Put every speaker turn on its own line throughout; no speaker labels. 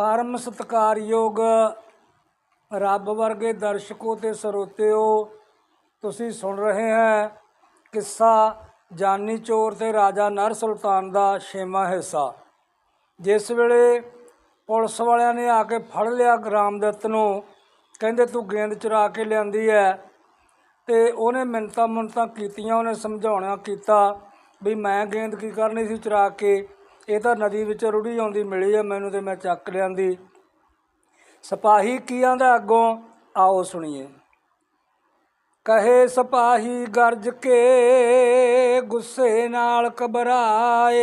ਪਰਮ ਸਤਿਕਾਰਯੋਗ ਰੱਬ ਵਰਗੇ ਦਰਸ਼ਕੋ ਤੇ ਸਰੋਤਿਓ, ਤੁਸੀਂ ਸੁਣ ਰਹੇ ਹੈ ਕਿੱਸਾ ਜਾਨੀ ਚੋਰ ਤੇ ਰਾਜਾ ਨਰ ਸੁਲਤਾਨ ਦਾ ਛੇਵਾਂ ਹਿੱਸਾ। ਜਿਸ ਵੇਲੇ ਪੁਲਿਸ ਵਾਲਿਆਂ ਨੇ ਆ ਕੇ ਫੜ ਲਿਆ ਰਾਮਦੱਤ ਨੂੰ, ਕਹਿੰਦੇ ਤੂੰ ਗੇਂਦ ਚੁਰਾ ਕੇ ਲਿਆਂਦੀ ਹੈ ਤੇ ਉਹਨੇ ਮਿੰਨਤਾਂ ਮੁੰਨਤਾਂ ਕੀਤੀਆਂ, ਉਹਨੇ ਸਮਝਾਉਣਾ ਕੀਤਾ ਵੀ ਮੈਂ ਗੇਂਦ ਕੀ ਕਰਨੀ ਸੀ ਚੁਰਾ ਕੇ। ਇਹ ਤਾਂ ਨਦੀ ਵਿੱਚ ਰੁੜੀ ਆਉਂਦੀ, ਮਿਲੀ ਆ ਮੈਨੂੰ ਤੇ ਮੈਂ ਚੱਕ ਲਿਆਂਦੀ। ਸਿਪਾਹੀ ਕੀ ਆਂਦਾ ਅੱਗੋਂ? ਆਓ ਸੁਣੀਏ। ਕਹੇ ਸਿਪਾਹੀ, ਗਰਜ ਕੇ ਗੁੱਸੇ ਨਾਲ ਘਬਰਾਏ।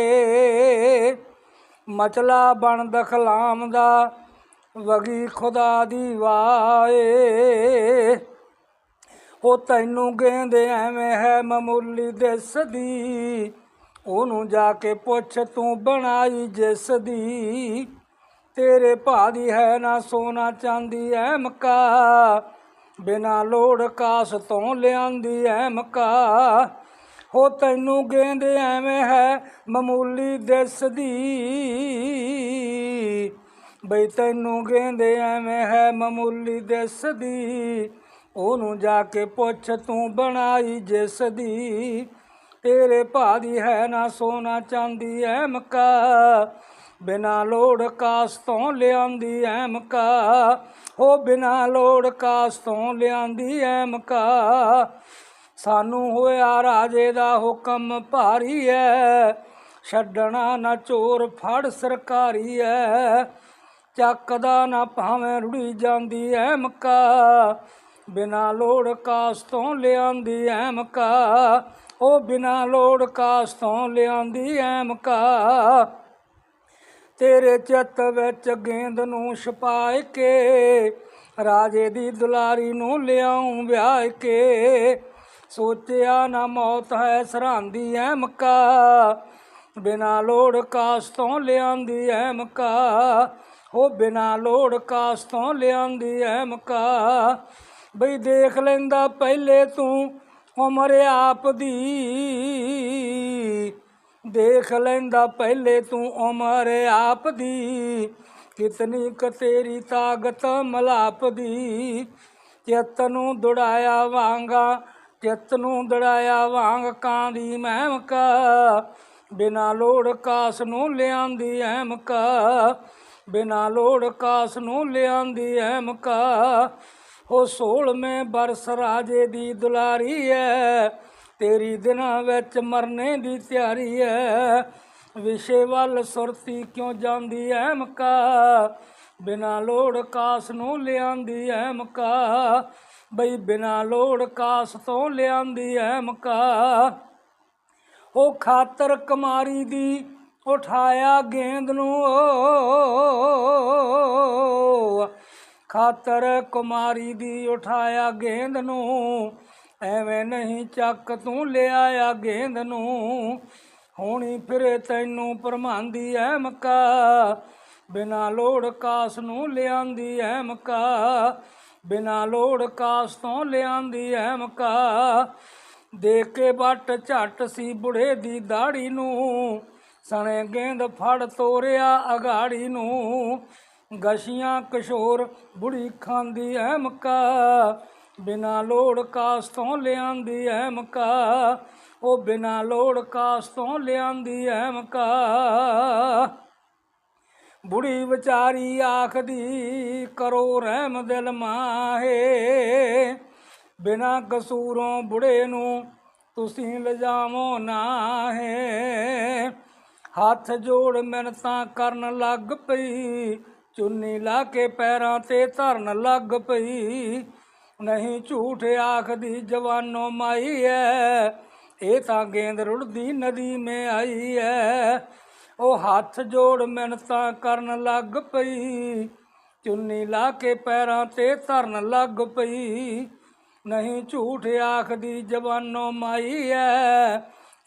ਮਚਲਾ ਬਣ ਦਖਲਾਮ ਦਾ ਵਗੀ ਖੁਦਾ ਦੀ ਵਾਏ। ਉਹ ਤੈਨੂੰ ਕਹਿੰਦੇ ਐਵੇਂ ਹੈ, ਮਾਮੂਲੀ ਦਿਸ ਦੀ। ਉਹਨੂੰ ਜਾ ਕੇ ਪੁੱਛ, ਤੂੰ ਬਣਾਈ ਜਿਸ ਦੀ? ਤੇਰੇ ਭਾ ਦੀ ਹੈ ਨਾ ਸੋਨਾ ਚਾਂਦੀ ਐ ਮਕਾ ਬਿਨਾ ਲੋੜ ਕਾਸ ਤੋਂ ਲਿਆਂਦੀ ਐ ਮਕਾ ਹੋ ਤੈਨੂੰ ਕਹਿੰਦੇ ਐਵੇਂ ਹੈ ਮਾਮੂਲੀ ਦਿਸ ਦੀ? ਬਈ ਤੈਨੂੰ ਕਹਿੰਦੇ ਐਵੇਂ ਹੈ ਮਾਮੂਲੀ ਦਿਸ ਦੀ? ਉਹਨੂੰ ਜਾ ਕੇ ਪੁੱਛ, ਤੂੰ ਬਣਾਈ ਜਿਸ ਦੀ? ਤੇਰੇ ਭਾ ਦੀ ਹੈ ਨਾ ਸੋਨਾ ਚਾਂਦੀ ਐ ਮਕਾ। ਬਿਨਾ ਲੋੜ ਕਾਸ ਤੋਂ ਲਿਆਂਦੀ ਐ ਮਕਾ। ਉਹ ਬਿਨਾ ਲੋੜ ਕਾਸ ਤੋਂ ਲਿਆਂਦੀ ਐ ਮਕਾ। ਸਾਨੂੰ ਹੋਇਆ ਰਾਜੇ ਦਾ ਹੁਕਮ ਭਾਰੀ ਐ। ਛੱਡਣਾ ਨਾ ਚੋਰ ਫੜ ਸਰਕਾਰੀ ਐ। ਚੱਕਦਾ ਨਾ ਭਾਵੇਂ ਰੁੜੀ ਜਾਂਦੀ ਐ ਮੱਕਾ। ਬਿਨਾ ਲੋੜ ਕਾਸ ਤੋਂ ਲਿਆਂਦੀ ਐ ਮੱਕਾ। ਉਹ ਬਿਨਾ ਲੋੜ ਕਾਸ ਤੋਂ ਲਿਆਂਦੀ ਐ ਮੱਕਾ ਤੇਰੇ ਚਿੱਤ ਵਿੱਚ ਗੇਂਦ ਨੂੰ ਛਪਾਏ ਕੇ, ਰਾਜੇ ਦੀ ਦੁਲਾਰੀ ਨੂੰ ਲਿਆਉਂ ਵਿਆਹ ਕੇ। ਸੋਚਿਆ ਨਾ ਮੌਤ ਹੈ ਸਰਾਂਦੀ ਐ ਮੱਕਾ ਬਿਨਾ ਲੋੜ ਕਾਸ ਤੋਂ ਲਿਆਂਦੀ ਐ ਮੱਕਾ ਉਹ ਬਿਨਾ ਲੋੜ ਕਾਸ ਤੋਂ ਲਿਆਂਦੀ ਐ ਮੱਕਾ ਬਈ ਦੇਖ ਲੈਂਦਾ ਪਹਿਲੇ ਤੂੰ ਉਮਰ ਆਪ ਦੀ। ਦੇਖ ਲੈਂਦਾ ਪਹਿਲੇ ਤੂੰ ਉਮਰ ਆਪ ਦੀ। ਕਿਤਨੀ ਕ ਤੇਰੀ ਤਾਕਤ ਮਲਾਪ ਦੀ। ਚਿੱਤ ਨੂੰ ਦੁੜਾਇਆ ਵਾਂਗਾ, ਚਿੱਤ ਨੂੰ ਦੜਾਇਆ ਵਾਂਗ ਕਾਂ ਦੀ ਮਹਿਮਕਾ। ਬਿਨਾ ਲੋੜ ਕਾਸ ਨੂੰ ਲਿਆਂਦੀ ਐਮਕਾ। ਬਿਨਾ ਲੋੜ ਕਾਸ ਨੂੰ ਲਿਆਂਦੀ ਐਮਕਾ। ਉਹ ਸੋਲਵੇਂ ਬਰਸ ਰਾਜੇ ਦੀ ਦੁਲਾਰੀ ਐ। ਤੇਰੀ ਦਿਨਾਂ ਵਿੱਚ ਮਰਨੇ ਦੀ ਤਿਆਰੀ ਐ। ਵਿਸ਼ੇ ਵੱਲ ਸੁਰਤੀ ਕਿਉਂ ਜਾਂਦੀ ਐ ਮਕਾ? ਬਿਨਾ ਲੋੜ ਕਾਸ ਨੂੰ ਲਿਆਂਦੀ ਐ ਮਕਾ। ਬਈ ਬਿਨਾ ਲੋੜ ਕਾਸ ਤੋਂ ਲਿਆਂਦੀ ਐ ਮਕਾ। ਉਹ ਖਾਤਰ ਕੁਮਾਰੀ ਦੀ ਉਠਾਇਆ ਗੇਂਦ ਨੂੰ ਓ। ਖਾਤਰ ਕੁਮਾਰੀ ਦੀ ਉਠਾਇਆ ਗੇਂਦ ਨੂੰ, ਐਵੇਂ ਨਹੀਂ ਚੱਕ ਤੂੰ ਲਿਆਇਆ ਗੇਂਦ ਨੂੰ। ਹੋਣੀ ਫਿਰੇ ਤੈਨੂੰ ਪਰਮਾਂਦੀ ਐ ਮੱਕਾ ਬਿਨਾ ਲੋੜ ਕਾਸ ਨੂੰ ਲਿਆਂਦੀ ਐ ਮੱਕਾ ਬਿਨਾ ਲੋੜ ਕਾਸ ਤੋਂ ਲਿਆਂਦੀ ਐ ਮੱਕਾ ਦੇਖ ਕੇ ਬੱਟ ਝੱਟ ਸੀ ਬੁੜੇ ਦੀ ਦਾੜੀ ਨੂੰ, ਸਣੇ ਗੇਂਦ ਫੜ ਤੋਰਿਆ ਅਗਾੜੀ ਨੂੰ। ਗਸ਼ੀਆਂ ਕਿਸ਼ੋਰ ਬੁੜੀ ਖਾਂਦੀ ਐ ਮੱਕਾ, ਬਿਨਾ ਲੋੜ ਕਾਸ ਤੋਂ ਲਿਆਂਦੀ ਐ ਮੱਕਾ। ਉਹ ਬਿਨਾ ਲੋੜ ਕਾਸ ਤੋਂ ਲਿਆਂਦੀ ਐ ਮੱਕਾ। ਬੁੜੀ ਵਿਚਾਰੀ ਆਖਦੀ, ਕਰੋ ਰਹਿਮ ਦਿਲ ਮਾਹੇ। ਬਿਨਾ ਕਸੂਰੋਂ ਬੁੜੇ ਨੂੰ ਤੁਸੀਂ ਲਿਜਾਵੋ ਨਾਹੇ। ਹੱਥ ਜੋੜ ਮਿਹਨਤਾਂ ਕਰਨ ਲੱਗ ਪਈ ਚੁੰਨੀ ਲਾ ਕੇ ਪੈਰਾਂ ਤੇ ਧਰਨ ਲੱਗ ਪਈ। ਨਹੀਂ ਝੂਠ ਆਖਦੀ ਜਵਾਨੋ ਮਾਈ ਐ, ਇਹ ਤਾਂ ਗੇਂਦ ਰੁੜਦੀ ਨਦੀ ਮੇ ਆਈ ਐ। ਉਹ ਹੱਥ ਜੋੜ ਮਿੰਨਤਾਂ ਕਰਨ ਲੱਗ ਪਈ, ਚੁੰਨੀ ਲਾ ਕੇ ਪੈਰਾਂ ਤੇ ਧਰਨ ਲੱਗ ਪਈ। ਨਹੀਂ ਝੂਠ ਆਖਦੀ ਜਵਾਨੋ ਮਾਈ ਐ,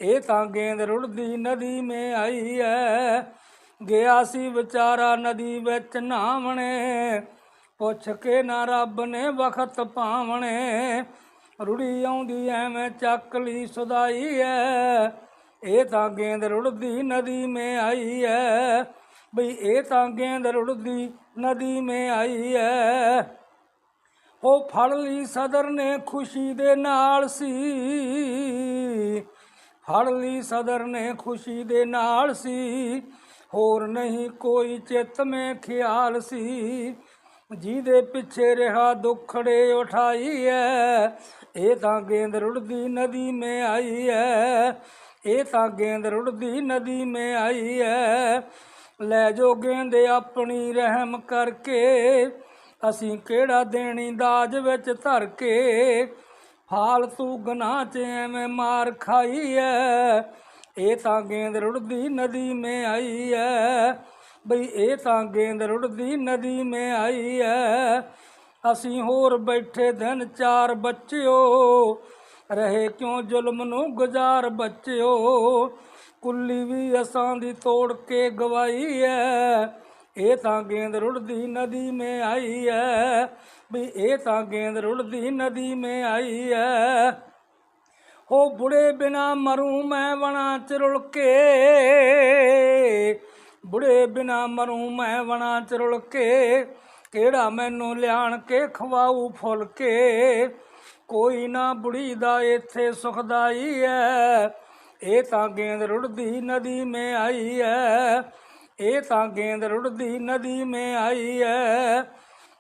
ਇਹ ਤਾਂ ਗੇਂਦ ਰੁੜਦੀ ਨਦੀ ਮੇ ਆਈ ਐ। ਗਿਆ ਸੀ ਵਿਚਾਰਾ ਨਦੀ ਵਿੱਚ ਨਾਵਣੇ ਪੁੱਛ ਕੇ ਨਾ ਰੱਬ ਨੇ ਵਖਤ ਪਾਵਣੇ। ਰੁੜੀ ਆਉਂਦੀ ਐਵੇਂ ਚੱਕ ਲਈ ਸੁਦਾਈ ਐ। ਇਹ ਤਾਂ ਗੇਂਦ ਰੁੜਦੀ ਨਦੀ ਮੇ ਆਈ ਐ। ਬਈ ਇਹ ਤਾਂ ਗੇਂਦ ਰੁੜਦੀ ਨਦੀ ਮੇ ਆਈ ਐ। ਉਹ ਫੜ ਲਈ ਸਦਰ ਨੇ ਖੁਸ਼ੀ ਦੇ ਨਾਲ ਸੀ। ਫੜ ਲਈ ਸਦਰ ਨੇ ਖੁਸ਼ੀ ਦੇ ਨਾਲ ਸੀ। ਹੋਰ ਨਹੀਂ ਕੋਈ ਚਿੱਤ ਮੇ ਖਿਆਲ ਸੀ। ਜਿਹਦੇ ਪਿੱਛੇ ਰਿਹਾ ਦੁੱਖੜੇ ਉਠਾਈ ਐ ਇਹ ਤਾਂ ਗੇਂਦ ਰੁੜਦੀ ਨਦੀ ਮੇ ਆਈ ਐ ਇਹ ਤਾਂ ਗੇਂਦ ਰੁੜਦੀ ਨਦੀ ਮੇ ਆਈ ਐ ਲੈ ਜੋ ਗੇਂਦ ਆਪਣੀ ਰਹਿਮ ਕਰਕੇ, ਅਸੀਂ ਕਿਹੜਾ ਦੇਣੀ ਦਾਜ ਵਿੱਚ ਧਰ ਕੇ? ਫਾਲਤੂ ਗਨਾਹ ਚ ਐਵੇਂ ਮਾਰ ਖਾਈ ਐ ਇਹ ਤਾਂ ਗੇਂਦ ਰੁੜਦੀ ਨਦੀ ਮੇ ਆਈ ਐ। ਬਈ ਇਹ ਤਾਂ ਗੇਂਦ ਰੁੜਦੀ ਨਦੀ ਮੇ ਆਈ ਐ। ਅਸੀਂ ਹੋਰ ਬੈਠੇ ਦਿਨ ਚਾਰ ਬੱਚਿਓ। ਰਹੇ ਕਿਉਂ ਜ਼ੁਲਮ ਨੂੰ ਗੁਜ਼ਾਰ ਬੱਚਿਓ। ਕੁੱਲੀ ਵੀ ਅਸਾਂ ਦੀ ਤੋੜ ਕੇ ਗਵਾਈ ਐ। ਇਹ ਤਾਂ ਗੇਂਦ ਰੁੜਦੀ ਨਦੀ ਮੇ ਆਈ ਐ। ਵੀ ਇਹ ਤਾਂ ਗੇਂਦ ਰੁੜਦੀ ਨਦੀ ਮੇ ਆਈ ਐ। ਉਹ ਬੁੜੇ ਬਿਨਾ ਮਰੂ ਮੈਂ ਵਣਾ ਚ ਰੁਲ ਕੇ। ਬੁੜੇ ਬਿਨਾ ਮਰੂ ਮੈਂ ਵਣਾ ਚ ਰੁਲ ਕੇ, ਕਿਹੜਾ ਮੈਨੂੰ ਲਿਆਣ ਕੇ ਖਵਾਊ ਫੁੱਲ ਕੇ। ਕੋਈ ਨਾ ਬੁੜੀ ਦਾ ਇੱਥੇ ਸੁਖਦਾਈ ਐ, ਇਹ ਤਾਂ ਗੇਂਦ ਰੁੜਦੀ ਨਦੀ ਮੇ ਆਈ ਐ। ਇਹ ਤਾਂ ਗੇਂਦ ਰੁੜਦੀ ਨਦੀ ਮੇ ਆਈ ਐ।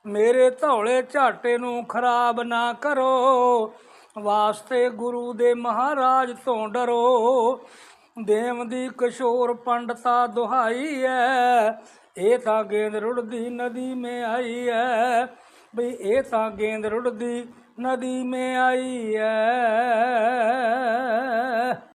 ਮੇਰੇ ਧੌਲੇ ਝਾਟੇ ਨੂੰ ਖਰਾਬ ਨਾ ਕਰੋ ਵਾਸਤੇ ਗੁਰੂ ਦੇ ਮਹਾਰਾਜ ਤੋਂ ਡਰੋ। ਦੇਵ ਦੀ ਕਿਸ਼ੋਰ ਪੰਡਤਾ ਦੁਹਾਈ ਐ। ਇਹ ਤਾਂ ਗੇਂਦ ਰੁੜਦੀ ਨਦੀ ਮੇ ਆਈ ਐ। ਬਈ ਇਹ ਤਾਂ ਗੇਂਦ ਰੁੜਦੀ ਨਦੀ ਮੇ ਆਈ ਐ।